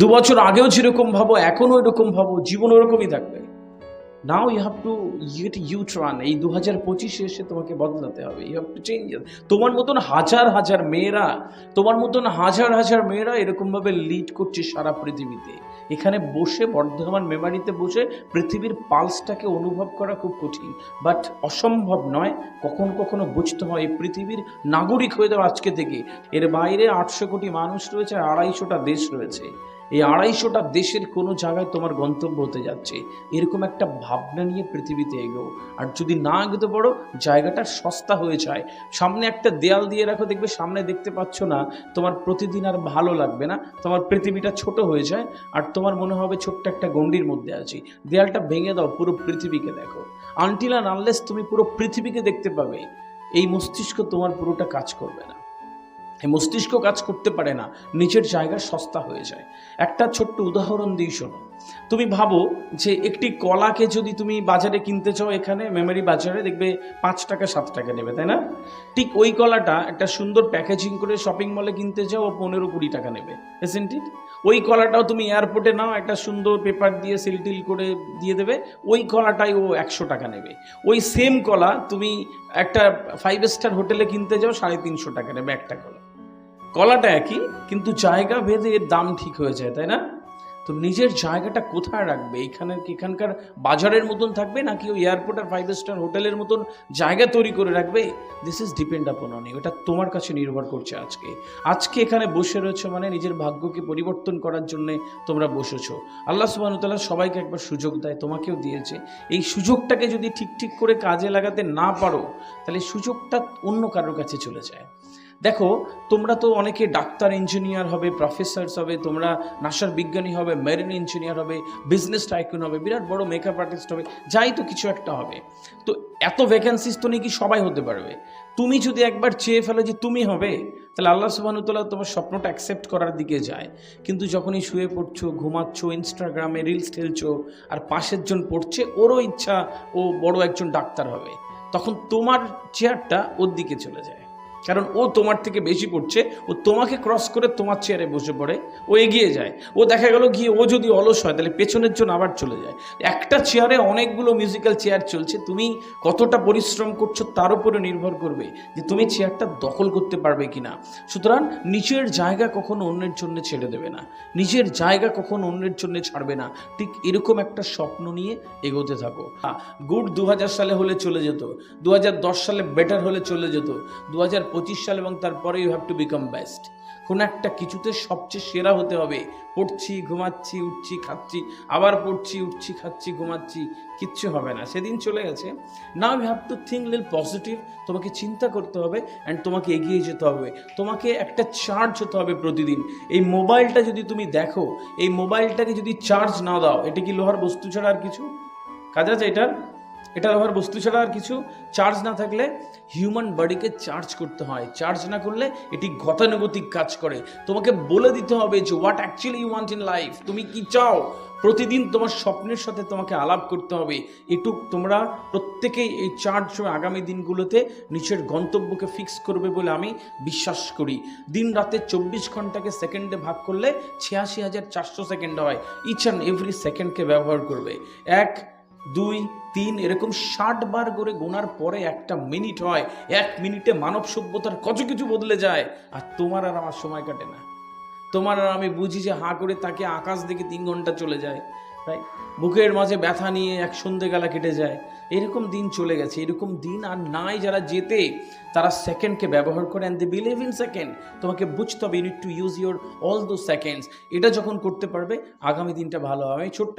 দু বছর আগেও যেরকম ভাবো, এখনও এরকম ভাবো, জীবন ওরকমই থাকবে। Now you have to get you train এই দু হাজার পঁচিশে এসে তোমাকে বদলাতে হবে। ইউ হ্যাভ টু চেঞ্জ তোমার মতন হাজার হাজার মেয়েরা, তোমার মতন হাজার হাজার মেয়েরা এরকমভাবে লিড করছে সারা পৃথিবীতে। এখানে বসে, বর্ধমান মেমারিতে বসে পৃথিবীর পালসটাকে অনুভব করা খুব কঠিন। বাট অসম্ভব নয়, কখন কখনো বুঝতে হয়, এই পৃথিবীর নাগরিক হয়ে যাওয়া আজকে থেকে। এর বাইরে আটশো কোটি মানুষ রয়েছে, আড়াইশোটা দেশ রয়েছে। এই আড়াইশোটা দেশের কোনো জায়গায় তোমার গন্তব্য হতে যাচ্ছে। এরকম একটা ভাবনা নিয়ে পৃথিবীতে এগো আর যদি না এগোতে পারো, জায়গাটা সস্তা হয়ে যায়। সামনে একটা দেয়াল দিয়ে রাখো, দেখবে সামনে দেখতে পাচ্ছ না, তোমার প্রতিদিন আর ভালো লাগবে না। তোমার পৃথিবীটা ছোট হয়ে যায়, আর তোমার মনে হবে ছোট্ট একটা গণ্ডির মধ্যে আছি। দেয়ালটা ভেঙে দাও, পুরো পৃথিবীকে দেখো। আনটিল আর আনলেস তুমি পুরো পৃথিবীকে দেখতে পাবে। এই মস্তিষ্ক তোমার পুরোটা কাজ করবে না। মস্তিষ্ক কাজ করতে পারে না নিচের জায়গা সস্তা হয়ে যায়। একটা ছোট্ট উদাহরণ দিই, শোনো। তুমি ভাবো যে একটি কলাকে যদি তুমি বাজারে কিনতে চাও এখানে মেমরি বাজারে দেখবে পাঁচ টাকা, সাত টাকা নেবে, তাই না? ঠিক ওই কলাটা একটা সুন্দর প্যাকেজিং করে শপিং মলে কিনতে চাও ও পনেরো কুড়ি টাকা নেবে এসেন্ট ওই কলাটাও তুমি এয়ারপোর্টে নাও, একটা সুন্দর পেপার দিয়ে সিলটিল করে দিয়ে দেবে, ওই কলাটাই ও একশো টাকা নেবে। ওই সেম কলা তুমি একটা ফাইভ স্টার হোটেলে কিনতে যাও, সাড়ে তিনশো টাকা নেবে একটা কলা। কলাটা একই, কিন্তু জায়গা ভেদে এর দাম ঠিক হয়ে যায়, তাই না? তো নিজের জায়গাটা কোথায় রাখবে? এখানে এখানকার বাজারের মতন থাকবে, নাকি ওই এয়ারপোর্ট আর ফাইভ স্টার হোটেলের মতন জায়গা তৈরি করে রাখবে? This is depend upon on ওটা তোমার কাছে নির্ভর করছে আজকে। আজকে এখানে বসে রয়েছে মানে নিজের ভাগ্যকে পরিবর্তন করার জন্য তোমরা বসেছো। আল্লাহ সুবাহতাল্লাহ সবাইকে একবার সুযোগ দেয়, তোমাকেও দিয়েছে। এই সুযোগটাকে যদি ঠিক ঠিক করে কাজে লাগাতে না পারো, তাহলে সুযোগটা অন্য কারোর কাছে চলে যায়। দেখো, তোমরা তো অনেকে ডাক্তার ইঞ্জিনিয়ার হবে প্রফেসরস হবে, তোমরা নাসার বিজ্ঞানী হবে মেরিন ইঞ্জিনিয়ার হবে বিজনেস টাইকুন হবে, বিরাট বড় মেকআপ আর্টিস্ট হবে, যাই তো কিছু একটা হবে। তো এত ভ্যাকেন্সিস তো নাকি সবাই হতে পারবে। তুমি যদি একবার চেয়ে ফেলো যে তুমি হবে, তাহলে আল্লাহ সুবাহতাল্লাহ তোমার স্বপ্নটা অ্যাকসেপ্ট করার দিকে যায়। কিন্তু যখনই শুয়ে পড়ছো, ঘুমাচ্ছ ইনস্টাগ্রামে রিলস ঠেলছো, আর পাশের জন পড়ছে, ওরও ইচ্ছা ও বড় একজন ডাক্তার হবে, তখন তোমার চেয়ারটা ওর দিকে চলে যায়। কারণ ও তোমার থেকে বেশি পড়ছে, ও তোমাকে ক্রস করে তোমার চেয়ারে বসে পড়ে, ও এগিয়ে যায়। ও দেখা গেল গিয়ে ও যদি অলস হয়, তাহলে পেছনের জন্য আবার চলে যায়। একটা চেয়ারে অনেকগুলো মিউজিক্যাল চেয়ার চলছে, তুমি কতটা পরিশ্রম করছ তার উপরে নির্ভর করবে যে তুমি চেয়ারটা দখল করতে পারবে কি না সুতরাং নিজের জায়গা কখনো অন্যের জন্য ছেড়ে দেবে না। নিজের জায়গা কখনো অন্যের জন্য ছাড়বে না। ঠিক এরকম একটা স্বপ্ন নিয়ে এগোতে থাকো। গুড দু হাজার সালে হলে চলে যেত। দু হাজার দশ সালে বেটার হলে চলে যেত। দু সাল এবং তারপরে you have to become best কোনো একটা কিছুতে সবচেয়ে সেরা হতে হবে। পড়ছি, ঘুমাচ্ছি, উঠছি, খাচ্ছি, আবার পড়ছি, উঠছি, খাচ্ছি, ঘুমাচ্ছি, কিচ্ছু হবে না। সেদিন চলে গেছে। Now you have to think লিল পজিটিভ তোমাকে চিন্তা করতে হবে অ্যান্ড তোমাকে এগিয়ে যেতে হবে। তোমাকে একটা চার্জ হতে হবে প্রতিদিন। এই মোবাইলটা যদি তুমি দেখো, এই মোবাইলটাকে যদি চার্জ না দাও, এটা কি লোহার বস্তু ছাড়া আর কিছু? কাজ আছে এটার? এটা লোহার বস্তু ছাড়া আর কিছু? চার্জ না থাকলে হিউম্যান বডিকে চার্জ করতে হয়। চার্জ না করলে এটি গতানুগতিক কাজ করে। তোমাকে বলে দিতে হবে যে what actually you want in life তুমি কি চাও? প্রতিদিন তোমার স্বপ্নের সাথে তোমাকে আলাপ করতে হবে। একটু তোমরা প্রত্যেকেই এই চার্জ আগামী দিনগুলোতে নিচের গন্তব্যকে ফিক্স করবে বলে আমি বিশ্বাস করি। দিন রাতে চব্বিশ ঘন্টাকে সেকেন্ডে ভাগ করলে ছিয়াশি হাজার চারশো সেকেন্ড হয়। ইচ অ্যান্ড এভরি সেকেন্ডকে ব্যবহার করবে। এক দুই, তিন, এরকম ষাট বার করে গোনার পরে একটা মিনিট হয়, এক মিনিটে মানব সভ্যতার কত কিছু বদলে যায়, আর তোমার আর আমার সময় কাটে না। তোমার আর আমি বুঝি যে হাঁ করে তাকে আকাশ দেখে তিন ঘণ্টা চলে যায়, তাই বুকের মাঝে ব্যথা নিয়ে এক সন্ধেবেলা কেটে যায়। এরকম দিন চলে গেছে, এরকম দিন আর নাই যারা যেতে, তারা সেকেন্ডকে ব্যবহার করে and they believe in second তোমাকে বুঝতে হবে you need to use your all those seconds এটা যখন করতে পারবে, আগামী দিনটা ভালো হবে। আমি ছোট্ট